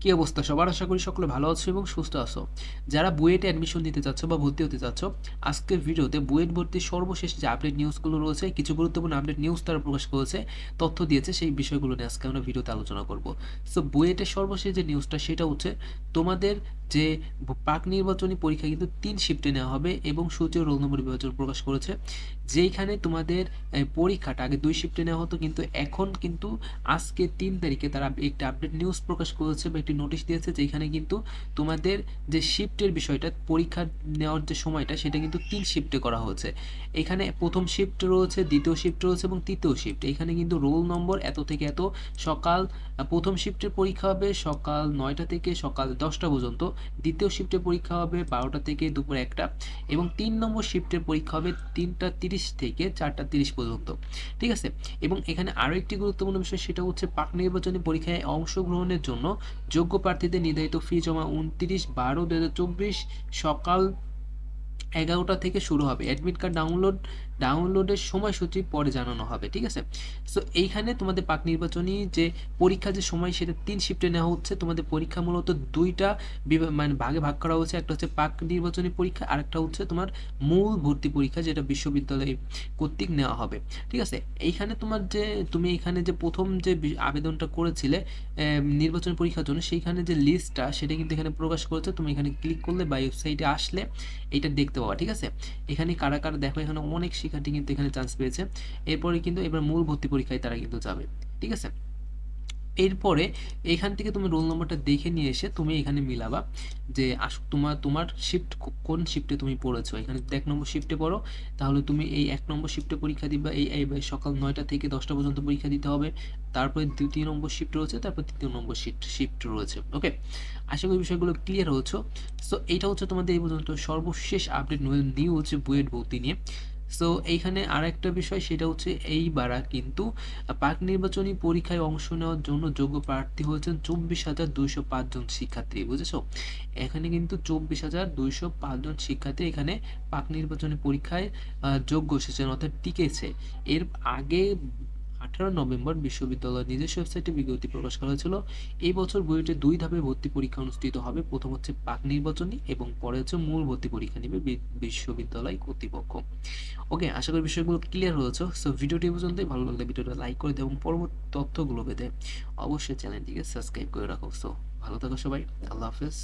কি অবস্থা? সবার আশা করি সকলে ভালো আছো এবং সুস্থ আছো। যারা বুয়েটে অ্যাডমিশন নিতে চাচ্ছ বা ভর্তি হতে চাচ্ছ, আজকের ভিডিওতে বুয়েট ভর্তির সর্বশেষ যে আপডেট নিউজগুলো রয়েছে, কিছু গুরুত্বপূর্ণ আপডেট নিউজ তারা প্রকাশ করেছে, তথ্য দিয়েছে, সেই বিষয়গুলো নিয়ে আজকে আমরা ভিডিওতে আলোচনা করব। সো বুয়েটের সর্বশেষ যে নিউজটা সেটা হচ্ছে তোমাদের যে পাক নির্বাচনী পরীক্ষা কিন্তু তিন শিফটে নেওয়া হবে এবং সূচি ও রোল নম্বর বিভাজন প্রকাশ করেছে। যেইখানে তোমাদের পরীক্ষাটা আগে দুই শিফটে নেওয়া হতো, কিন্তু এখন কিন্তু আজকে তিন তারিখে তারা একটা আপডেট নিউজ প্রকাশ করেছে বা একটি নোটিশ দিয়েছে যেখানে কিন্তু তোমাদের যে শিফটের বিষয়টা, পরীক্ষা নেওয়ার যে সময়টা, সেটা কিন্তু তিন শিফটে করা হয়েছে। এখানে প্রথম শিফট রয়েছে, দ্বিতীয় শিফট রয়েছে এবং তৃতীয় শিফট এখানে কিন্তু রোল নম্বর এত থেকে এত, সকাল প্রথম শিফটের পরীক্ষা হবে সকাল নয়টা থেকে সকাল দশটা পর্যন্ত, দ্বিতীয় শিফটের পরীক্ষা হবে বারোটা থেকে দুপুর একটা, এবং তিন নম্বর শিফটের পরীক্ষা হবে তিনটা তিরিশ থেকে চারটা তিরিশ পর্যন্ত। ঠিক আছে? এবং এখানে আরও একটি গুরুত্বপূর্ণ বিষয়, সেটা হচ্ছে পাক নির্বাচনী পরীক্ষায় অংশগ্রহণের জন্য যোগ্য প্রার্থীদের নির্ধারিত ফি জমা উনত্রিশ বারো দু সকাল এগারোটা থেকে শুরু হবে। অ্যাডমিট কার্ড ডাউনলোড ডাউনলোডের সময়সূচি পরে জানানো হবে, ঠিক আছে? সো এইখানে তোমাদের পাক নির্বাচনী যে পরীক্ষা যে সময়, সেটা তিন শিফটে নেওয়া হচ্ছে। তোমাদের পরীক্ষা মূলত দুইটা মানে ভাগে ভাগ করা হচ্ছে একটা হচ্ছে পাক নির্বাচনী পরীক্ষা আর একটা হচ্ছে তোমার মূল ভর্তি পরীক্ষা, যেটা বিশ্ববিদ্যালয় কর্তৃক নেওয়া হবে, ঠিক আছে? এইখানে তোমার যে, তুমি এখানে যে প্রথম যে আবেদনটা করেছিলে নির্বাচনী পরীক্ষার জন্য, সেইখানে যে লিস্টটা সেটা কিন্তু এখানে প্রকাশ করেছে। তুমি এখানে ক্লিক করলে বা ওয়েবসাইটে আসলে, এটা দেখতে পাবা, ঠিক আছে? এখানে কারা কারা দেখো, এখানে অনেক শিক্ষার্থী কিন্তু এখানে চান্স পেয়েছে। এরপরে কিন্তু এবার মূল ভর্তি পরীক্ষায় তারা কিন্তু যাবে, ঠিক আছে? এরপরে এখান থেকে তুমি রোল নম্বরটা দেখে নিয়ে এসে তুমি এখানে মিলাবা যে আস, তোমার তোমার শিফট কোন শিফটে তুমি পড়েছো? এখানে এক নম্বর শিফটে পড়ো, তাহলে তুমি এই এক নম্বর শিফটে পরীক্ষা দিবা, এই সকাল নয়টা থেকে দশটা পর্যন্ত পরীক্ষা দিতে হবে, তারপরে দ্বিতীয় নম্বর শিফট রয়েছে, তারপর তৃতীয় নম্বর শিফট শিফট রয়েছে ওকে আশা করি বিষয়গুলো ক্লিয়ার হচ্ছে সো এইটা হচ্ছে তোমাদের এই পর্যন্ত সর্বশেষ আপডেট নিউজ বুয়েট ভর্তি নিয়ে। সো এইখানে আর একটা বিষয়, সেটা হচ্ছে এইবারা কিন্তু পাক নির্বাচনী পরীক্ষায় অংশ নেওয়ার জন্য যোগ্য প্রার্থী হয়েছেন চব্বিশ হাজার দুইশো পাঁচজন শিক্ষার্থী, বুঝেছ? এখানে কিন্তু চব্বিশ হাজার দুইশো পাঁচজন শিক্ষার্থী এখানে পাক নির্বাচনী পরীক্ষায় যোগ্য এসেছেন, অর্থাৎ টিকেছে। এর আগে আঠারো নভেম্বর বিশ্ববিদ্যালয়ের নিজস্ব ওয়েবসাইটে বিজ্ঞপ্তি প্রকাশ করা হয়েছিল। এই বছর বুয়েটে দুই ধাপে ভর্তি পরীক্ষা অনুষ্ঠিত হবে। প্রথম হচ্ছে পাক নির্বাচনী এবং পরে হচ্ছে মূল ভর্তি পরীক্ষা নেবে বিশ্ববিদ্যালয় কর্তৃপক্ষ। ওকে, আশা করি বিষয়গুলো ক্লিয়ার হয়েছে। সো ভিডিওটি পর্যন্তই। ভালো লাগলে ভিডিওটা লাইক করে দেয় এবং পরবর্তী তথ্যগুলো পেতে অবশ্যই চ্যানেলটিকে সাবস্ক্রাইব করে রাখো। সো ভালো থাকো সবাই। আল্লাহ হাফেজ।